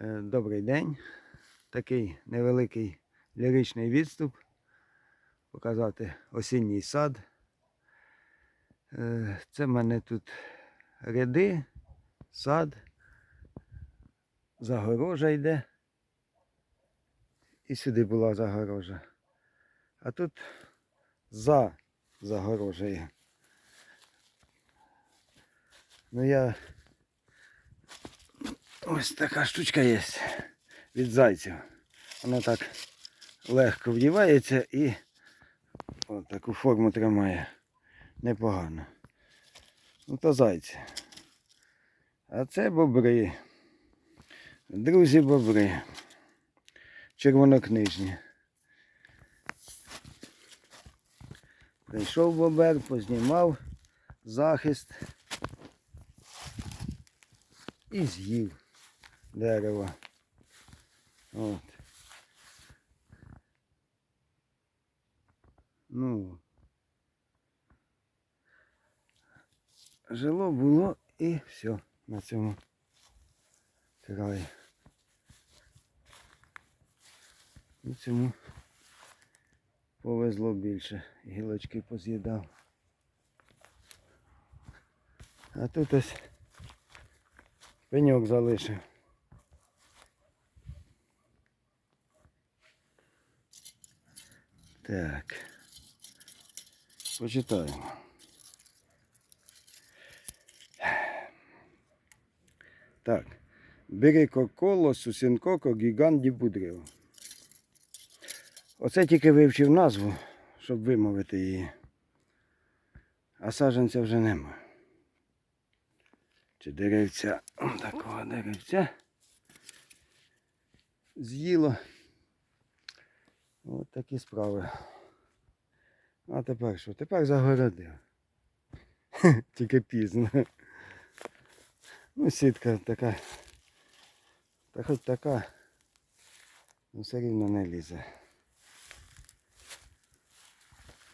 Е, Добрий день. Такий невеликий ліричний відступ. Показати осінній сад. Е, Це в мене тут ряди, сад, загорожа йде. І сюди була загорожа. А тут за загорожею. Ну я Ось така штучка є від зайців. Вона так легко вдівається і от таку форму тримає. Непогано. Ну то зайці. А це бобри. Друзі бобри. Червонокнижні. Прийшов бобер, познімав захист і з'їв дерево. От. Ну. Жило було і все на цьому краї. І цьому повезло більше. Гілочки поз'їдав. А тут ось пеньок залишив. Так. Почитаємо. Так. Бирикоколо, сусінкоко, гігант дібудрив. Оце тільки вивчив назву, щоб вимовити її. А саджанця вже нема. Чи деревця, такого деревця. З'їло. От такі справи. А тепер що? Тепер загородив. Тільки пізно. Ну, сітка така. Та хоч така, ну все рівно не лізе.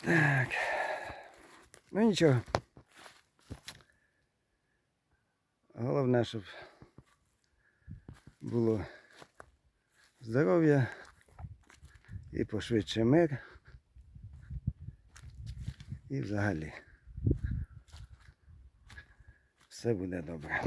Так. Ну нічого. Головне, щоб було здоров'я і пошвидше мир. І взагалі все буде добре.